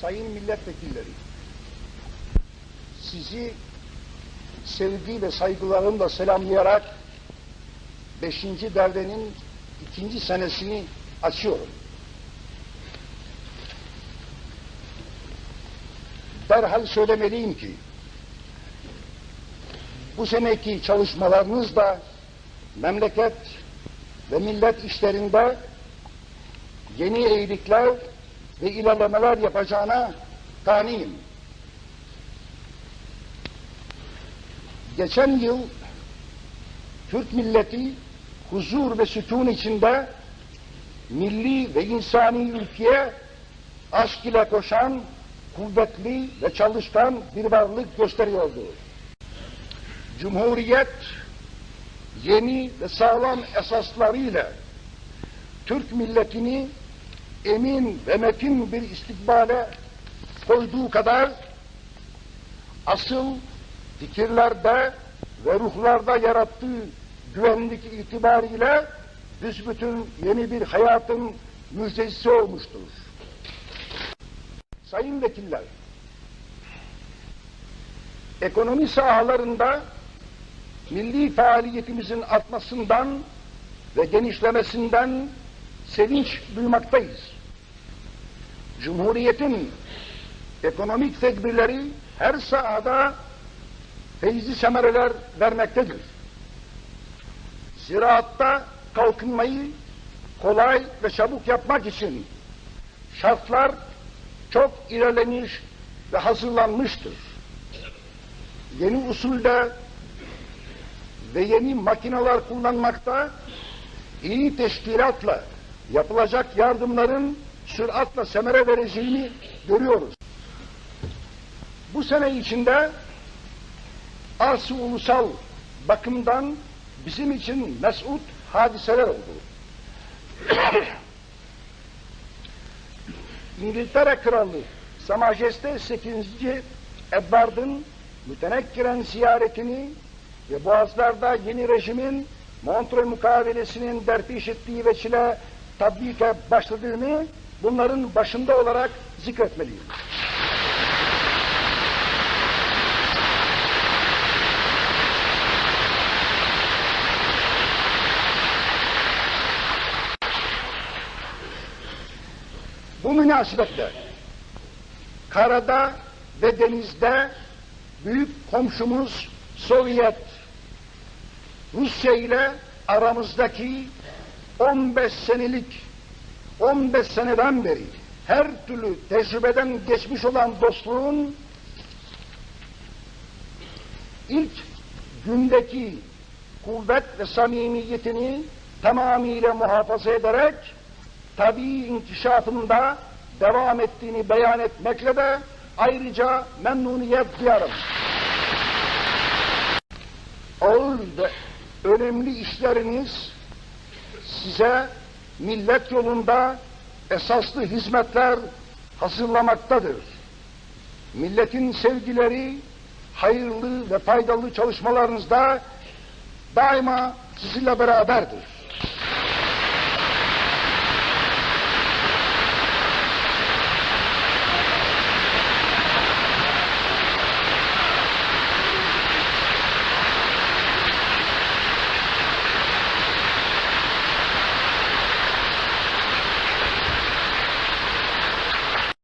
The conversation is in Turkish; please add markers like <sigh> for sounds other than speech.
sayın milletvekilleri, sizi sevgi ve saygılarımla selamlayarak beşinci devrenin ikinci senesini açıyorum. Derhal söylemeliyim ki, bu seneki çalışmalarınız da memleket ve millet işlerinde yeni eğilikler ve ilerlemeler yapacağına kaniyim. Geçen yıl Türk milleti huzur ve sütun içinde milli ve insani ülkeye aşk ile koşan kuvvetli ve çalışkan bir varlık gösteriyordu. Cumhuriyet yeni ve sağlam esaslarıyla Türk milletini emin ve metin bir istikbale koyduğu kadar asıl fikirlerde ve ruhlarda yarattığı güvenlik itibariyle büsbütün yeni bir hayatın müjdecisi olmuştur. Sayın vekiller, ekonomi sahalarında milli faaliyetimizin artmasından ve genişlemesinden sevinç duymaktayız. Cumhuriyetin ekonomik tedbirleri her sahada feyzi semereler vermektedir. Ziraatta kalkınmayı kolay ve çabuk yapmak için şartlar çok ilerlemiş ve hazırlanmıştır. Yeni usulde ve yeni makineler kullanmakta iyi teşkilatla yapılacak yardımların süratle semere vereceğini görüyoruz. Bu sene içinde arz ulusal bakımdan bizim için mesut hadiseler oldu. <coughs> İngiltere Kralı Sa Majeste 8. Edward'ın mütenekkiren ziyaretini ve Boğazlar'da yeni rejimin Montreux mukavelesinin derpiş ettiği veçile tatbike başladığını bunların başında olarak zikretmeliyim. Bu münasebetle karada ve denizde büyük komşumuz Sovyet Rusya ile aramızdaki 15 senelik 15 seneden beri her türlü tecrübeden geçmiş olan dostluğun ilk gündeki kuvvet ve samimiyetini tamamıyla muhafaza ederek tabii inkişafında devam ettiğini beyan etmekle de ayrıca memnuniyet duyarım. Ağır ve önemli işleriniz size millet yolunda esaslı hizmetler hazırlamaktadır. Milletin sevgileri, hayırlı ve faydalı çalışmalarınızda daima sizinle beraberdir.